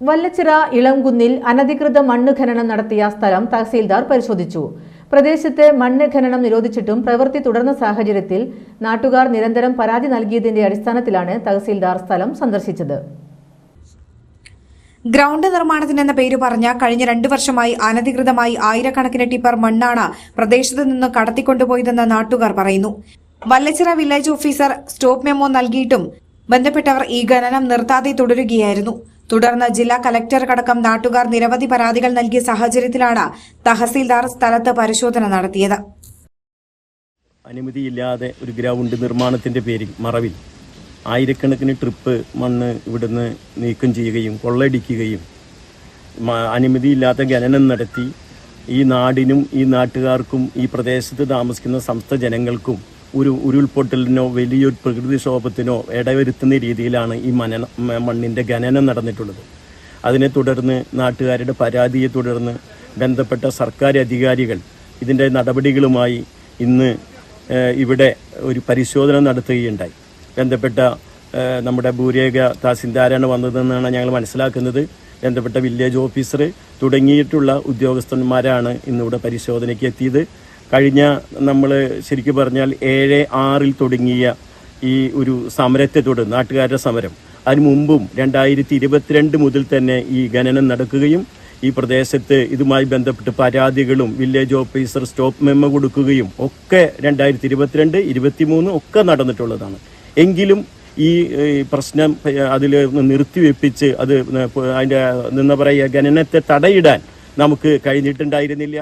വല്ലച്ചിറ ഇളംകുന്നിൽ അനധികൃത മണ്ണ് ഖനനം നടത്തിയ സ്ഥലം തഹസീൽദാർ പരിശോധിച്ചു. പ്രദേശത്തെ മണ്ണ് ഖനനം നിരോധിച്ചിട്ടും പ്രവൃത്തി തുടർന്ന സാഹചര്യത്തിൽ നാട്ടുകാർ നിരന്തരം പരാതി നൽകിയതിന്റെ അടിസ്ഥാനത്തിലാണ് തഹസീൽദാർ സ്ഥലം സന്ദർശിച്ചത്. ഗ്രൗണ്ട് നിർമ്മാണത്തിനെന്ന പേര് പറഞ്ഞ കഴിഞ്ഞ രണ്ടു വർഷമായി അനധികൃതമായി ആയിരക്കണക്കിന് ടിപ്പർ മണ്ണാണ് പ്രദേശത്ത് നിന്ന് കടത്തിക്കൊണ്ടുപോയതെന്ന് നാട്ടുകാർ പറയുന്നു. Vallachira village officer stop memo നൽകിയിട്ടും ബന്ധപ്പെട്ടവർ ഈ ഖനനം നിർത്താതെ തുടരുകയായിരുന്നു. തുടർന്ന് ജില്ലാ കലക്ടർക്കടക്കം നാട്ടുകാർ നിരവധി പരാതികൾ നൽകിയ സാഹചര്യത്തിലാണ് തഹസീൽദാർ സ്ഥലത്ത് പരിശോധന നടത്തിയത്. അനുമതിയില്ലാതെ ഒരു ഗ്രൗണ്ട് നിർമ്മാണത്തിന്റെ പേരിൽ മറവിൽ ആയിരക്കണക്കിന് ട്രിപ്പ് മണ്ണ് ഇവിടുന്ന് നീക്കം ചെയ്യുകയും കൊള്ളയടിക്കുകയും അനുമതിയില്ലാത്ത ഖനനം നടത്തി ഈ നാടിനും ഈ നാട്ടുകാർക്കും ഈ പ്രദേശത്ത് താമസിക്കുന്ന സംസ്ഥ ജനങ്ങൾക്കും ഒരു ഉരുൾപൊട്ടലിനോ വലിയൊരു പ്രകൃതിക്ഷോഭത്തിനോ ഇടവരുത്തുന്ന രീതിയിലാണ് ഈ മനന മണ്ണിന്റെ ഖനനം നടന്നിട്ടുള്ളത്. അതിനെ തുടർന്ന് നാട്ടുകാരുടെ പരാതിയെ തുടർന്ന് ബന്ധപ്പെട്ട സർക്കാർ അധികാരികൾ ഇതിന്റെ നടപടികളുമായി ഇന്ന് ഇവിടെ ഒരു പരിശോധന നടത്തുകയുണ്ടായി. ബന്ധപ്പെട്ട നമ്മുടെ ഭൂരേഖ തഹസിൽദാരാണ് വന്നതെന്നാണ് ഞങ്ങൾ മനസ്സിലാക്കുന്നത്. ബന്ധപ്പെട്ട വില്ലേജ് ഓഫീസർ തുടങ്ങിയിട്ടുള്ള ഉദ്യോഗസ്ഥന്മാരാണ് ഇന്നിവിടെ പരിശോധനയ്ക്ക് എത്തിയത്. കഴിഞ്ഞ നമ്മൾ ശരിക്കും പറഞ്ഞാൽ ഏഴ് ആറിൽ തുടങ്ങിയ ഈ ഒരു സമരത്തെ തുടർന്ന് നാട്ടുകാരുടെ സമരം. അതിനു മുമ്പും രണ്ടായിരത്തി ഇരുപത്തിരണ്ട് മുതൽ തന്നെ ഈ ഖനനം നടക്കുകയും ഈ പ്രദേശത്ത് ഇതുമായി ബന്ധപ്പെട്ട് പരാതികളും വില്ലേജ് ഓഫീസർ സ്റ്റോപ്പ് മെമ്മോ കൊടുക്കുകയും ഒക്കെ രണ്ടായിരത്തി ഇരുപത്തിരണ്ട് ഇരുപത്തിമൂന്ന് ഒക്കെ നടന്നിട്ടുള്ളതാണ്. എങ്കിലും ഈ പ്രശ്നം അതിൽ നിർത്തിവെപ്പിച്ച് അത് അതിന്റെ എന്താ പറയുക ഖനനത്തെ തടയിടാൻ നമുക്ക് കഴിഞ്ഞിട്ടുണ്ടായിരുന്നില്ല.